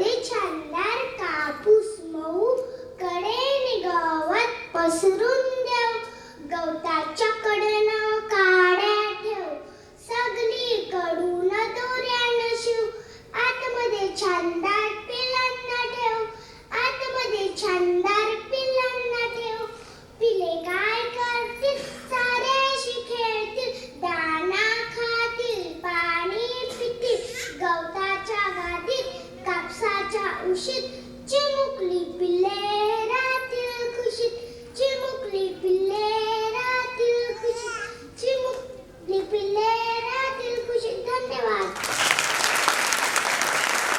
मध्ये छानदार कापूस मऊ कडे निगावत पसरून shit.